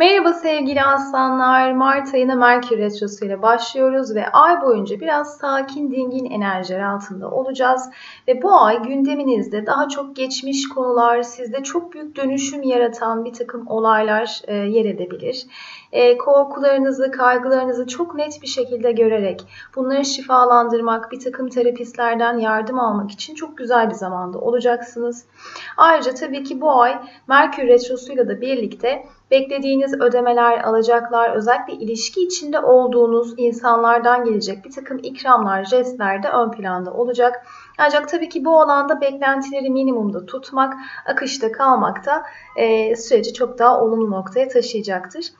Merhaba sevgili aslanlar. Mart ayına Merkür Retrosu ile başlıyoruz ve ay boyunca biraz sakin, dingin enerjiler altında olacağız. Ve bu ay gündeminizde daha çok geçmiş konular, sizde çok büyük dönüşüm yaratan bir takım olaylar e, yer edebilir. E, korkularınızı, kaygılarınızı çok net bir şekilde görerek bunları şifalandırmak, bir takım terapistlerden yardım almak için çok güzel bir zamanda olacaksınız. Ayrıca tabii ki bu ay Merkür Retrosu'yla da birlikte beklediğiniz ödemeler, alacaklar, özellikle ilişki içinde olduğunuz insanlardan gelecek bir takım ikramlar, jestler de ön planda olacak. Ancak tabii ki bu alanda beklentileri minimumda tutmak, akışta kalmak da e, süreci çok daha olumlu noktaya taşıyacaktır.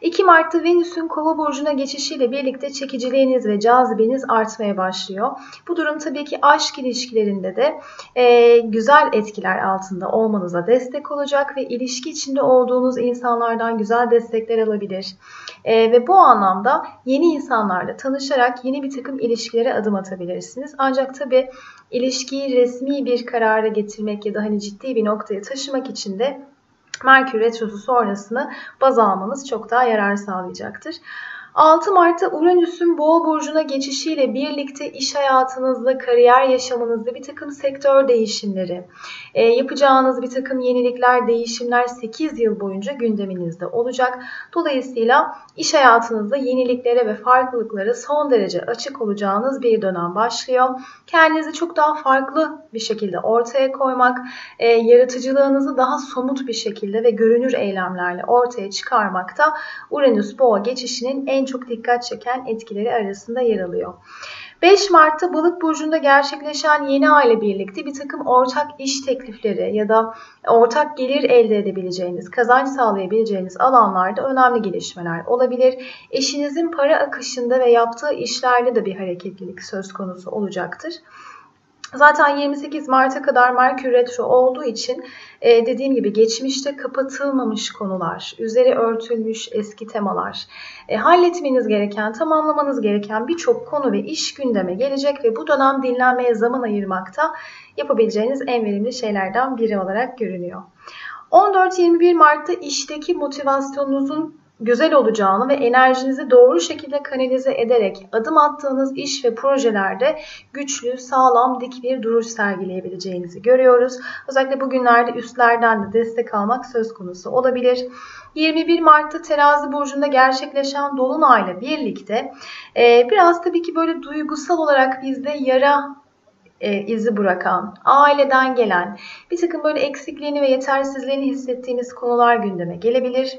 2 Mart'ta Venüs'ün Kova burcuna geçişiyle birlikte çekiciliğiniz ve cazibeniz artmaya başlıyor. Bu durum tabii ki aşk ilişkilerinde de e, güzel etkiler altında olmanıza destek olacak ve ilişki içinde olduğunuz insanlardan güzel destekler alabilir. E, ve bu anlamda yeni insanlarla tanışarak yeni bir takım ilişkilere adım atabilirsiniz. Ancak tabii ilişkiyi resmi bir karara getirmek ya da hani ciddi bir noktaya taşımak için de Merkür Retrosu sonrasını baz almanız çok daha yarar sağlayacaktır. 6 Mart'ta Uranüs'ün Boğa burcuna geçişiyle birlikte iş hayatınızda, kariyer yaşamınızda bir takım sektör değişimleri, e, yapacağınız bir takım yenilikler, değişimler 8 yıl boyunca gündeminizde olacak. Dolayısıyla iş hayatınızda yeniliklere ve farklılıklara son derece açık olacağınız bir dönem başlıyor. Kendinizi çok daha farklı bir şekilde ortaya koymak, e, yaratıcılığınızı daha somut bir şekilde ve görünür eylemlerle ortaya çıkarmakta Uranüs Boğa geçişinin en çok dikkat çeken etkileri arasında yer alıyor. 5 Mart'ta Balık burcunda gerçekleşen yeni ay ile birlikte bir takım ortak iş teklifleri ya da ortak gelir elde edebileceğiniz, kazanç sağlayabileceğiniz alanlarda önemli gelişmeler olabilir. Eşinizin para akışında ve yaptığı işlerde de bir hareketlilik söz konusu olacaktır. Zaten 28 Mart'a kadar Merkür Retro olduğu için e, dediğim gibi geçmişte kapatılmamış konular, üzeri örtülmüş eski temalar, e, halletmeniz gereken, tamamlamanız gereken birçok konu ve iş gündeme gelecek ve bu dönem dinlenmeye zaman ayırmakta yapabileceğiniz en verimli şeylerden biri olarak görünüyor. 14-21 Mart'ta işteki motivasyonunuzun güzel olacağını ve enerjinizi doğru şekilde kanalize ederek adım attığınız iş ve projelerde güçlü, sağlam, dik bir duruş sergileyebileceğinizi görüyoruz. Özellikle bugünlerde üstlerden de destek almak söz konusu olabilir. 21 Mart'ta terazi burcunda gerçekleşen dolunayla birlikte e, biraz tabii ki böyle duygusal olarak bizde yara e, izi bırakan, aileden gelen, bir takım böyle eksikliğini ve yetersizliğini hissettiğiniz konular gündeme gelebilir.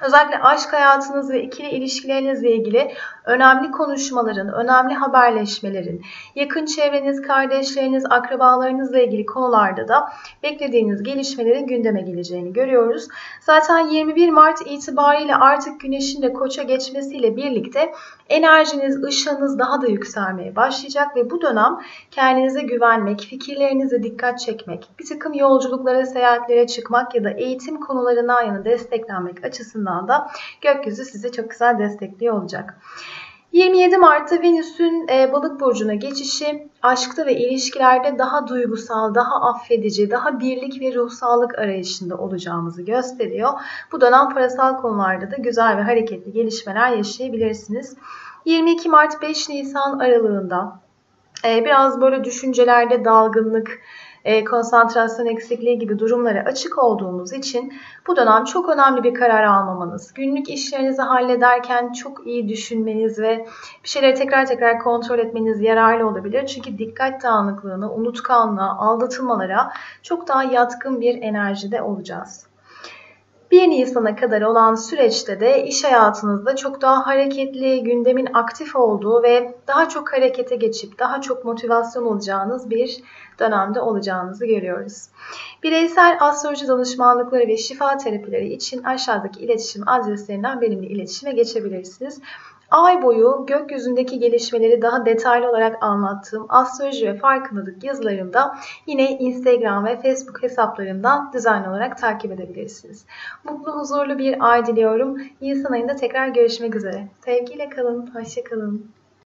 Özellikle aşk hayatınız ve ikili ilişkilerinizle ilgili önemli konuşmaların, önemli haberleşmelerin, yakın çevreniz, kardeşleriniz, akrabalarınızla ilgili konularda da beklediğiniz gelişmelerin gündeme geleceğini görüyoruz. Zaten 21 Mart itibariyle artık güneşin de koça geçmesiyle birlikte enerjiniz, ışığınız daha da yükselmeye başlayacak ve bu dönem kendinize güvenmek, fikirlerinize dikkat çekmek, bir takım yolculuklara, seyahatlere çıkmak ya da eğitim konularına yana desteklenmek açısından da gökyüzü sizi çok güzel destekliyor olacak. 27 Mart'ta Venüs'ün e, balık burcuna geçişi aşkta ve ilişkilerde daha duygusal, daha affedici, daha birlik ve ruhsallık arayışında olacağımızı gösteriyor. Bu dönem parasal konularda da güzel ve hareketli gelişmeler yaşayabilirsiniz. 22 Mart 5 Nisan aralığında e, biraz böyle düşüncelerde dalgınlık, e, konsantrasyon eksikliği gibi durumlara açık olduğumuz için bu dönem çok önemli bir karar almamanız, günlük işlerinizi hallederken çok iyi düşünmeniz ve bir şeyleri tekrar tekrar kontrol etmeniz yararlı olabilir. Çünkü dikkat dağınıklığına, unutkanlığa, aldatılmalara çok daha yatkın bir enerjide olacağız. 1 Nisan'a kadar olan süreçte de iş hayatınızda çok daha hareketli, gündemin aktif olduğu ve daha çok harekete geçip daha çok motivasyon olacağınız bir dönemde olacağınızı görüyoruz. Bireysel astroloji danışmanlıkları ve şifa terapileri için aşağıdaki iletişim adreslerinden benimle iletişime geçebilirsiniz. Ay boyu gökyüzündeki gelişmeleri daha detaylı olarak anlattığım astroloji ve farkındalık yazılarımda yine Instagram ve Facebook hesaplarımdan düzenli olarak takip edebilirsiniz. Mutlu, huzurlu bir ay diliyorum. Nisan ayında tekrar görüşmek üzere. Sevgiyle kalın, hoşça kalın.